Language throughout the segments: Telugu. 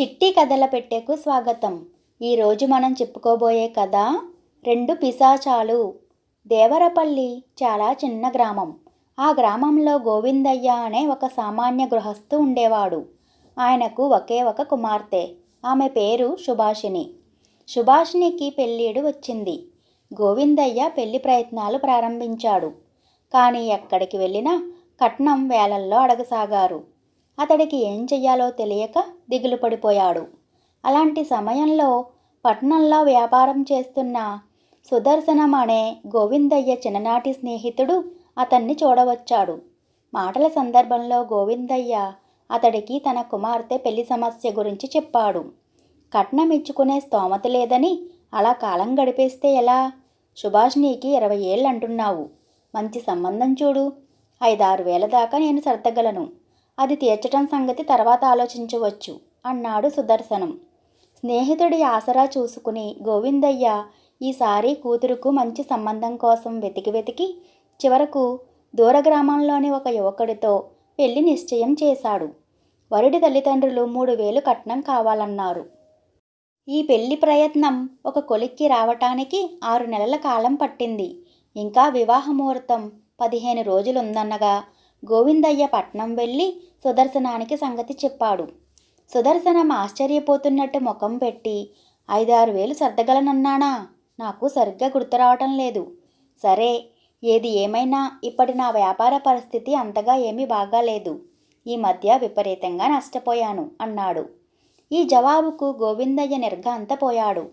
చిట్టి కథల పెట్టెకు స్వాగతం. ఈరోజు మనం చెప్పుకోబోయే కథ రెండు పిశాచాలు. దేవరపల్లి చాలా చిన్న గ్రామం. ఆ గ్రామంలో గోవిందయ్య అనే ఒక సామాన్య గృహస్థు ఉండేవాడు. ఆయనకు ఒకే ఒక కుమార్తె. ఆమె పేరు సుభాషిణి. సుభాషిణికి పెళ్ళీడు వచ్చింది. గోవిందయ్య పెళ్ళి ప్రయత్నాలు ప్రారంభించాడు. కానీ ఎక్కడికి వెళ్ళినా కట్నం వేలల్లో అడగసాగారు. అతడికి ఏం చెయ్యాలో తెలియక దిగులు పడిపోయాడు. అలాంటి సమయంలో పట్నంలో వ్యాపారం చేస్తున్న సుదర్శనం అనే గోవిందయ్య చిన్ననాటి స్నేహితుడు అతన్ని చూడవచ్చాడు. మాటల సందర్భంలో గోవిందయ్య అతడికి తన కుమార్తె పెళ్ళి సమస్య గురించి చెప్పాడు. కట్నం ఇచ్చుకునే స్తోమత లేదని అలా కాలం గడిపేస్తే ఎలా? సుభాష్నికి ఇరవై ఏళ్ళు అంటున్నావు. మంచి సంబంధం చూడు. ఐదారు వేల దాకా నేను సర్దగలను. అది తీర్చటం సంగతి తర్వాత ఆలోచించవచ్చు అన్నాడు సుదర్శనం. స్నేహితుడి ఆసరా చూసుకుని గోవిందయ్య ఈసారి కూతురుకు మంచి సంబంధం కోసం వెతికి వెతికి చివరకు దూర గ్రామంలోని ఒక యువకుడితో పెళ్ళి నిశ్చయం చేశాడు. వరుడి తల్లిదండ్రులు మూడు వేలు కట్నం కావాలన్నారు. ఈ పెళ్ళి ప్రయత్నం ఒక కొలిక్కి రావటానికి ఆరు నెలల కాలం పట్టింది. ఇంకా వివాహ ముహూర్తం పదిహేను రోజులుందన్నగా గోవిందయ్య పట్నం వెళ్ళి సుదర్శనానికి సంగతి చెప్పాడు. సుదర్శనం ఆశ్చర్యపోతున్నట్టు ముఖం పెట్టి ఐదారు వేలు సర్దగలనన్నానా? నాకు సరిగ్గా గుర్తురావటం లేదు. సరే ఏది ఏమైనా ఇప్పటి నా వ్యాపార పరిస్థితి అంతగా ఏమీ బాగాలేదు. ఈ మధ్య విపరీతంగా నష్టపోయాను అన్నాడు. ఈ జవాబుకు గోవిందయ్య నిర్ఘాంతపోయాడు.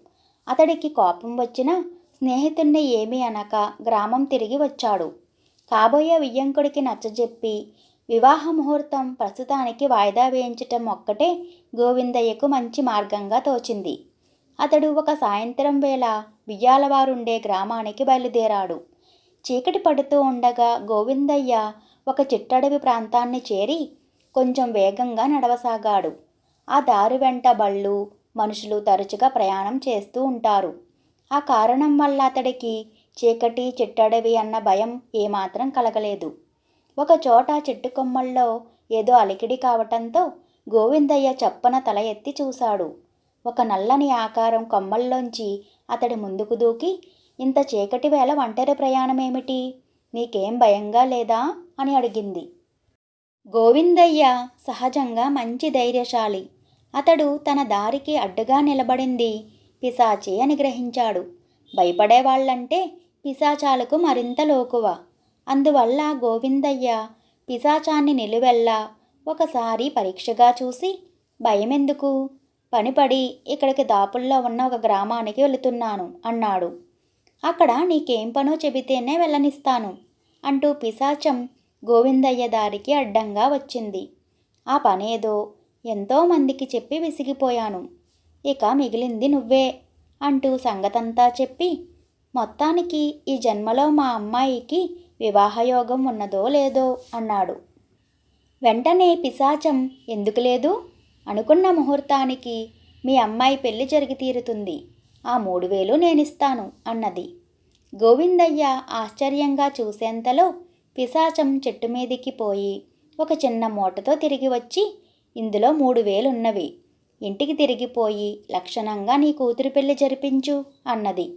అతడికి కోపం వచ్చినా స్నేహితుణ్ణి ఏమీ అనక గ్రామం తిరిగి వచ్చాడు. కాబోయే వియ్యంకుడికి నచ్చజెప్పి వివాహ ముహూర్తం ప్రస్తుతానికి వాయిదా వేయించటం ఒక్కటే గోవిందయ్యకు మంచి మార్గంగా తోచింది. అతడు ఒక సాయంత్రం వేళ బియ్యాలవారుండే గ్రామానికి బయలుదేరాడు. చీకటి పడుతూ ఉండగా గోవిందయ్య ఒక చిట్టడవి ప్రాంతాన్ని చేరి కొంచెం వేగంగా నడవసాగాడు. ఆ దారి వెంట బళ్ళు మనుషులు తరచుగా ప్రయాణం చేస్తూ ఉంటారు. ఆ కారణం వల్ల అతడికి చీకటి చిట్టడవి అన్న భయం ఏమాత్రం కలగలేదు. ఒక చోట చెట్టు కొమ్మల్లో ఏదో అలికిడి కావటంతో గోవిందయ్య చప్పన తల ఎత్తి చూశాడు. ఒక నల్లని ఆకారం కొమ్మల్లోంచి అతడి ముందుకు దూకి ఇంత చీకటి వేళ ఒంటరి ప్రయాణమేమిటి? నీకేం భయంగా లేదా అని అడిగింది. గోవిందయ్య సహజంగా మంచి ధైర్యశాలి. అతడు తన దారికి అడ్డుగా నిలబడింది. పిశాచి అని గ్రహించాడు. భయపడేవాళ్ళంటే పిశాచాలకు మరింత లోకువ. అందువల్ల గోవిందయ్య పిశాచాన్ని నిలువెల్లా ఒకసారి పరీక్షగా చూసి భయమెందుకు? పనిపడి ఇక్కడికి దాపుల్లో ఉన్న ఒక గ్రామానికి వెళుతున్నాను అన్నాడు. అక్కడ నీకేం పనో చెబితేనే వెళ్ళనిస్తాను అంటూ పిశాచం గోవిందయ్య దారికి అడ్డంగా వచ్చింది. ఆ పనేదో ఎంతోమందికి చెప్పి విసిగిపోయాను. ఇక మిగిలింది నువ్వే అంటూ సంగతంతా చెప్పి మొత్తానికి ఈ జన్మలో మా అమ్మాయికి వివాహయోగం ఉన్నదో లేదో అన్నాడు. వెంటనే పిశాచం ఎందుకు లేదు? అనుకున్న ముహూర్తానికి మీ అమ్మాయి పెళ్ళి జరిగి తీరుతుంది. ఆ మూడు వేలు నేనిస్తాను అన్నది. గోవిందయ్య ఆశ్చర్యంగా చూసేంతలో పిశాచం చెట్టు మీదికి పోయి ఒక చిన్న మూటతో తిరిగి వచ్చి ఇందులో మూడు వేలున్నవి. ఇంటికి తిరిగిపోయి లక్షణంగా నీ కూతురు పెళ్ళి జరిపించు అన్నది.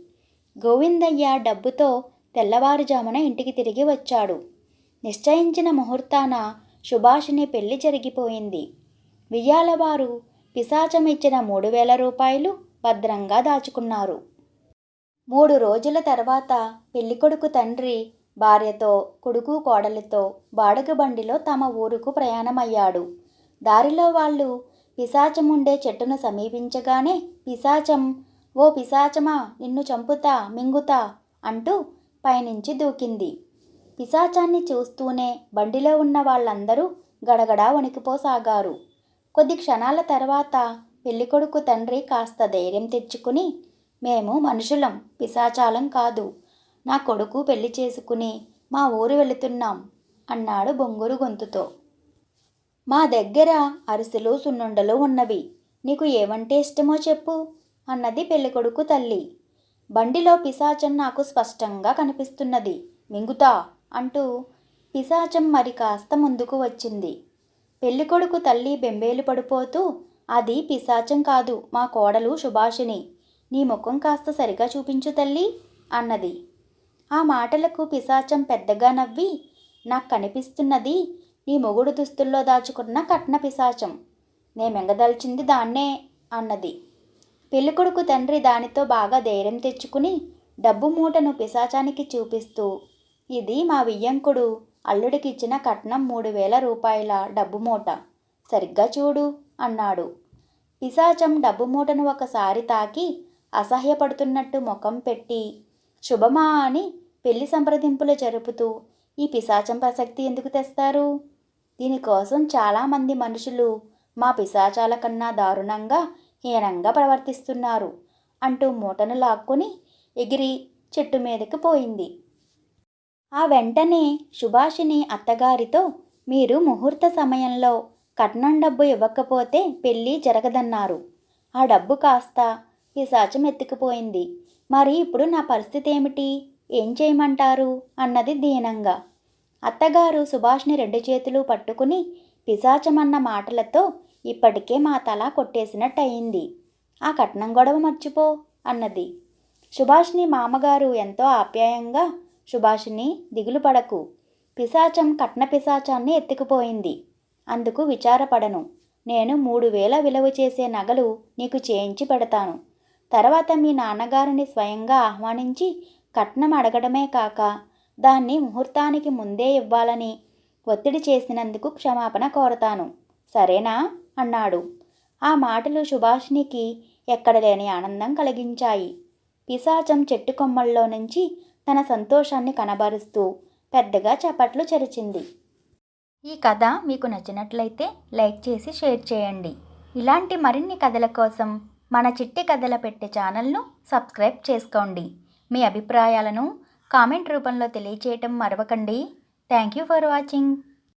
గోవిందయ్య డబ్బుతో తెల్లవారుజామున ఇంటికి తిరిగి వచ్చాడు. నిశ్చయించిన ముహూర్తాన సుభాషిని పెళ్ళి జరిగిపోయింది. వియ్యాలవారు పిశాచం ఇచ్చిన మూడు వేల రూపాయలు భద్రంగా దాచుకున్నారు. మూడు రోజుల తర్వాత పెళ్ళికొడుకు తండ్రి భార్యతో కొడుకు కోడలితో బాడుగ బండిలో తమ ఊరుకు ప్రయాణమయ్యాడు. దారిలో వాళ్ళు పిశాచం ఉండే చెట్టును సమీపించగానే పిశాచం ఓ పిశాచమా నిన్ను చంపుతా మింగుతా అంటూ పైనుంచి దూకింది. పిశాచాన్ని చూస్తూనే బండిలో ఉన్న వాళ్ళందరూ గడగడా వణికిపోసాగారు. కొద్ది క్షణాల తర్వాత పెళ్ళికొడుకు తండ్రి కాస్త ధైర్యం తెచ్చుకుని మేము మనుషులం పిశాచాలం కాదు. నా కొడుకు పెళ్ళి చేసుకుని మా ఊరు వెళుతున్నాం అన్నాడు బొంగురు గొంతుతో. మా దగ్గర అరిసెలు సున్నుండలు ఉన్నవి. నీకు ఏమంటే ఇష్టమో చెప్పు అన్నది పెళ్ళికొడుకు తల్లి. బండిలో పిశాచం నాకు స్పష్టంగా కనిపిస్తున్నది. మింగుతా అంటూ పిశాచం మరి కాస్త ముందుకు వచ్చింది. పెళ్ళికొడుకు తల్లి బెంబేలు పడిపోతూ అది పిశాచం కాదు మా కోడలు సుభాషిణి. నీ ముఖం కాస్త సరిగా చూపించు తల్లి అన్నది. ఆ మాటలకు పిశాచం పెద్దగా నవ్వి నాకు కనిపిస్తున్నది నీ మొగుడు దుస్తుల్లో దాచుకున్న కట్న పిశాచం. నేమెంగదల్చింది దాన్నే అన్నది. పెళ్ళికొడుకు తండ్రి దానితో బాగా ధైర్యం తెచ్చుకుని డబ్బు మూటను పిశాచానికి చూపిస్తూ ఇది మా వియ్యంకుడు. అల్లుడికిచ్చిన కట్నం మూడు వేల రూపాయల డబ్బు మూట. సరిగ్గా చూడు అన్నాడు. పిశాచం డబ్బు మూటను ఒకసారి తాకి అసహ్యపడుతున్నట్టు ముఖం పెట్టి శుభమా అని పెళ్ళి సంప్రదింపులు జరుపుతూ ఈ పిశాచం ప్రసక్తి ఎందుకు తెస్తారు? దీనికోసం చాలామంది మనుషులు మా పిశాచాల కన్నా దారుణంగా హీనంగా ప్రవర్తిస్తున్నారు అంటూ మూటను లాక్కుని ఎగిరి చెట్టు మీదకి పోయింది. ఆ వెంటనే సుభాషిని అత్తగారితో మీరు ముహూర్త సమయంలో కట్నం డబ్బు ఇవ్వకపోతే పెళ్ళి జరగదన్నారు. ఆ డబ్బు కాస్త పిశాచం ఎత్తుకుపోయింది. మరి ఇప్పుడు నా పరిస్థితి ఏమిటి? ఏం చేయమంటారు? అన్నది దీనంగా. అత్తగారు సుభాష్ని రెండు చేతులు పట్టుకుని పిశాచమన్న మాటలతో ఇప్పటికే మా తల కొట్టేసినట్టయింది. ఆ కట్నం గొడవ మర్చిపో అన్నది. సుభాష్ని మామగారు ఎంతో ఆప్యాయంగా సుభాష్ని దిగులు పడకు. పిశాచం కట్న పిశాచాన్ని ఎత్తుకుపోయింది. అందుకు విచారపడను. నేను మూడు వేల విలువ చేసే నగలు నీకు చేయించి పెడతాను. తర్వాత మీ నాన్నగారిని స్వయంగా ఆహ్వానించి కట్నం అడగడమే కాక దాన్ని ముహూర్తానికి ముందే ఇవ్వాలని ఒత్తిడి చేసినందుకు క్షమాపణ కోరతాను. సరేనా? అన్నాడు. ఆ మాటలు సుభాష్నికి ఎక్కడలేని ఆనందం కలిగించాయి. పిశాచం చెట్టు కొమ్మల్లో నుంచి తన సంతోషాన్ని కనబరుస్తూ పెద్దగా చప్పట్లు చెరిచింది. ఈ కథ మీకు నచ్చినట్లయితే లైక్ చేసి షేర్ చేయండి. ఇలాంటి మరిన్ని కథల కోసం మన చిట్టి కథల పెట్టే ఛానల్ను సబ్స్క్రైబ్ చేసుకోండి. మీ అభిప్రాయాలను కామెంట్ రూపంలో తెలియచేయటం మరవకండి. Thank you for watching.